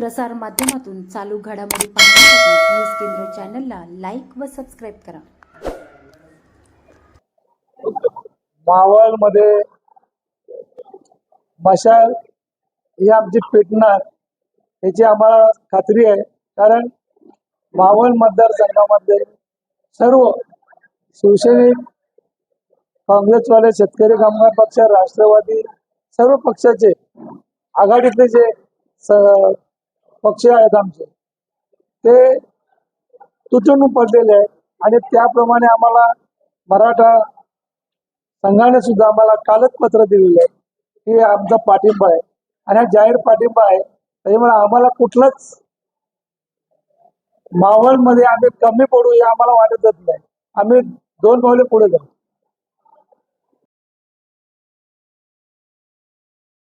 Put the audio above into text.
प्रसार माध्यमातून चालू घडामोडी पाहण्यासाठी न्यूज केंद्र चॅनलला लाईक व सबस्क्राईब करा. मावळमध्ये मशाल ही आमची पेटणार याची आम्हाला खात्री आहे. कारण मावळ मतदारसंघामध्ये सर्व शिवसैनिक काँग्रेसवाले शेतकरी कामगार पक्ष राष्ट्रवादी सर्व पक्षाचे आघाडीतले जे पक्ष आहेत आमचे. ते तुटून पडलेले आहेत. आणि त्याप्रमाणे आम्हाला मराठा संघाने सुद्धा आम्हाला कालच पत्र दिलेलं आहे की आमचा पाठिंबा आहे. आणि हा जाहीर पाठिंबा आहे. त्याच्यामुळे आम्हाला कुठलंच मावळमध्ये आम्ही कमी पडू हे आम्हाला वाटतच नाही. आम्ही दोन पावले पुढे जाऊ.